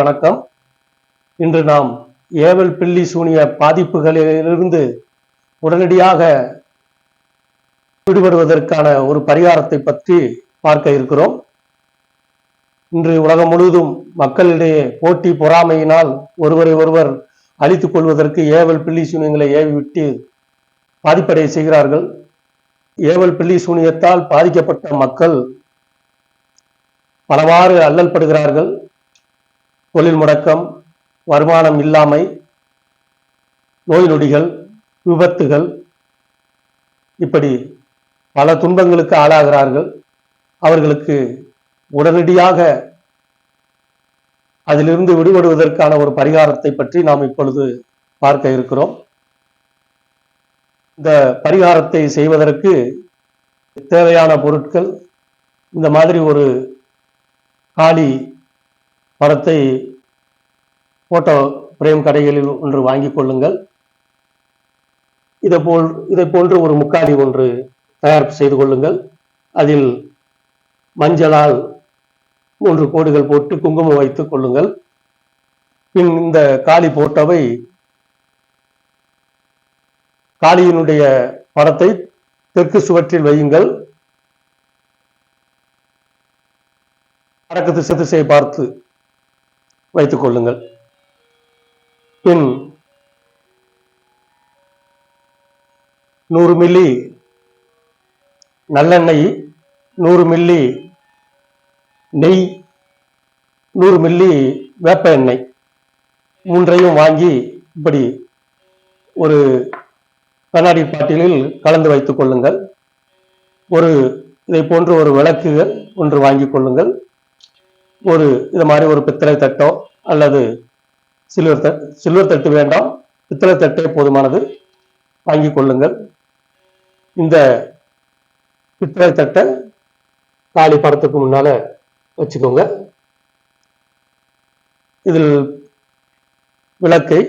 வணக்கம். இன்று நாம் ஏவல் பில்லி சூனிய பாதிப்புகளிலிருந்து உடனடியாக விடுபடுவதற்கான ஒரு பரிகாரத்தை பற்றி பார்க்க இருக்கிறோம். இன்று உலகம் முழுவதும் மக்களிடையே போட்டி பொறாமையினால் ஒருவரை ஒருவர் அழித்துக் கொள்வதற்கு ஏவல் பில்லி சூனியங்களை ஏவிவிட்டு பாதிப்படைய செய்கிறார்கள். ஏவல் பில்லி சூனியத்தால் பாதிக்கப்பட்ட மக்கள் பலவாறு அல்லல் படுகிறார்கள் தொழில் முடக்கம் வருமானம் இல்லாமை நோய் நொடிகள் விபத்துகள் இப்படி பல துன்பங்களுக்கு ஆளாகிறார்கள். அவர்களுக்கு உடனடியாக அதிலிருந்து விடுபடுவதற்கான ஒரு பரிகாரத்தை பற்றி நாம் இப்பொழுது பார்க்க இருக்கிறோம். இந்த பரிகாரத்தை செய்வதற்கு தேவையான பொருட்கள் இந்த மாதிரி ஒரு காளி படத்தை போட்டோ பிரேம் கடைகளில் ஒன்று வாங்கிக் கொள்ளுங்கள். இதை போல் இதை போன்று ஒரு முக்காடி ஒன்று தயார் செய்து கொள்ளுங்கள். அதில் மஞ்சளால் மூன்று கோடுகள் போட்டு குங்குமம் வைத்துக் கொள்ளுங்கள். பின் இந்த காளி போட்டோவை காளியினுடைய படத்தை தெற்கு சுவற்றில் வையுங்கள். வடக்கு திசை திசையை பார்த்து வைத்துக் கொள்ளுங்கள். பின் நூறு மில்லி நல்லெண்ணெய் நூறு மில்லி நெய் நூறு மில்லி வேப்ப எண்ணெய் மூன்றையும் வாங்கி இப்படி ஒரு கண்ணாடி பாட்டிலில் கலந்து வைத்துக் கொள்ளுங்கள். ஒரு இதை போன்று ஒரு விளக்குகள் ஒன்று வாங்கிக் கொள்ளுங்கள். ஒரு இது மாதிரி ஒரு பித்தளை தட்டோ அல்லது சில்வர் தட் சில்வர் தட்டு வேண்டாம். பித்தளை தட்டே போதுமானது. வாங்கிக் கொள்ளுங்கள். இந்த பித்தளை தட்டை காளி படத்துக்கு முன்னால வச்சுக்கோங்க. இதில் விளக்கை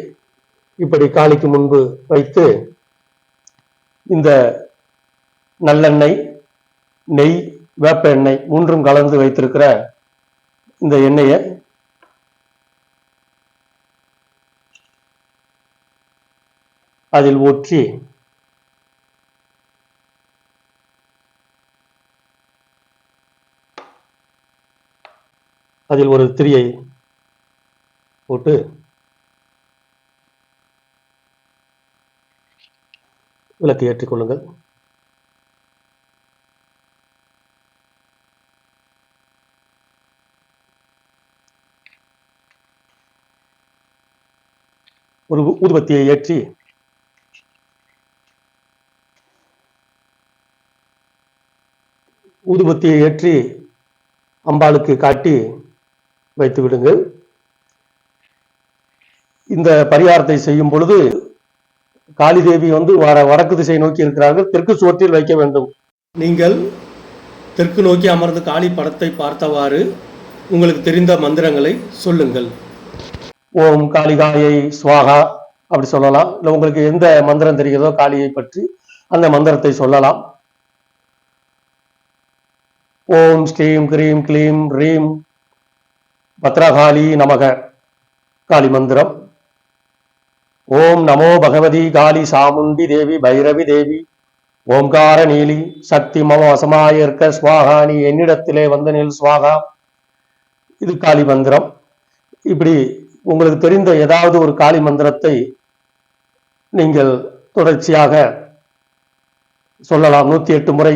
இப்படி காளிக்கு முன்பு வைத்து இந்த நல்லெண்ணெய் நெய் வேப்ப எண்ணெய் மூன்றும் கலந்து வைத்திருக்கிற இந்த எண்ணெயை அதில் ஊற்றி அதில் ஒரு திரியை போட்டு விளக்கு ஏற்றிக்கொள்ளுங்கள் ஒரு ஊதுபத்தியை ஏற்றி ஊதுபத்தியை ஏற்றி அம்பாளுக்கு காட்டி வைத்து விடுங்கள். இந்த பரிகாரத்தை செய்யும் பொழுது காளி தேவி வந்து வட வடக்கு திசை நோக்கி இருக்கிறார்கள். தெற்கு சுவற்றில் வைக்க வேண்டும். நீங்கள் தெற்கு நோக்கி அமர்ந்து காளி படத்தை பார்த்தவாறு உங்களுக்கு தெரிந்த மந்திரங்களை சொல்லுங்கள். ஓம் காளிகாயை ஸ்வாகா அப்படி சொல்லலாம். இல்லை உங்களுக்கு எந்த மந்திரம் தெரிகிறதோ காளியை பற்றி அந்த மந்திரத்தை சொல்லலாம். ஓம் ஸ்ரீம் கிரீம் க்ளீம் ரீம் பத்ரகாளி நமக காளி மந்திரம். ஓம் நமோ பகவதி காளி சாமுண்டி தேவி பைரவி தேவி. ஓம்கார நீலி சக்தி மம வசமாயிருக்க இருக்க நீ என்னிடத்திலே வந்த நில் சுவாகா. இது காளி மந்திரம். இப்படி உங்களுக்கு தெரிந்த ஏதாவது ஒரு காளி மந்திரத்தை நீங்கள் தொடர்ச்சியாக சொல்லலாம். நூற்றி எட்டு முறை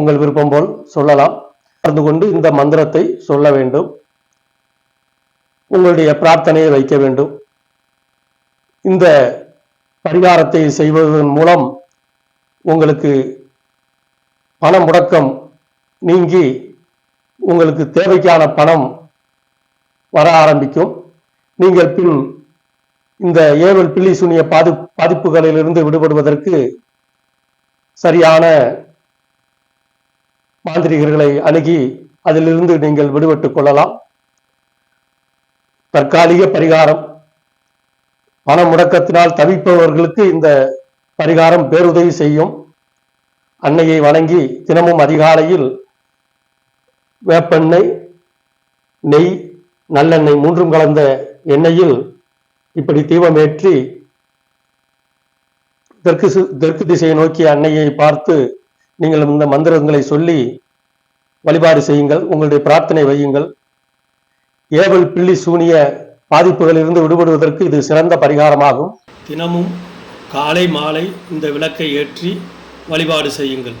உங்கள் விருப்பம் போல் சொல்லலாம். கலந்து கொண்டு இந்த மந்திரத்தை சொல்ல வேண்டும். உங்களுடைய பிரார்த்தனையை வைக்க வேண்டும். இந்த பரிகாரத்தை செய்வதன் மூலம் உங்களுக்கு பண முடக்கம் நீங்கி உங்களுக்கு தேவைக்கான பணம் வர ஆரம்பிக்கும். நீங்கள் பின் இந்த ஏவல் பில்லி சுனிய பாதி பாதிப்புகளிலிருந்து விடுபடுவதற்கு சரியான மாந்திரிகர்களை அணுகி அதிலிருந்து நீங்கள் விடுபட்டுக் கொள்ளலாம். தற்காலிக பரிகாரம். பண முடக்கத்தினால் தவிப்பவர்களுக்கு இந்த பரிகாரம் பேருதவி செய்யும். அன்னையை வணங்கி தினமும் அதிகாலையில் வேப்பெண்ணெய் நெய் நல்லெண்ணெய் மூன்றும் கலந்த எண்ணெயில் இப்படி தீபமேற்றி தெற்கு தெற்கு திசையை நோக்கிய அன்னையை பார்த்து நீங்கள் இந்த மந்திரங்களை சொல்லி வழிபாடு செய்யுங்கள் உங்களுடைய பிரார்த்தனை வையுங்கள். ஏவல் பிள்ளி சூனிய பாதிப்புகளிலிருந்து விடுபடுவதற்கு இது சிறந்த பரிகாரமாகும். தினமும் காலை மாலை இந்த விளக்கை ஏற்றி வழிபாடு செய்யுங்கள்.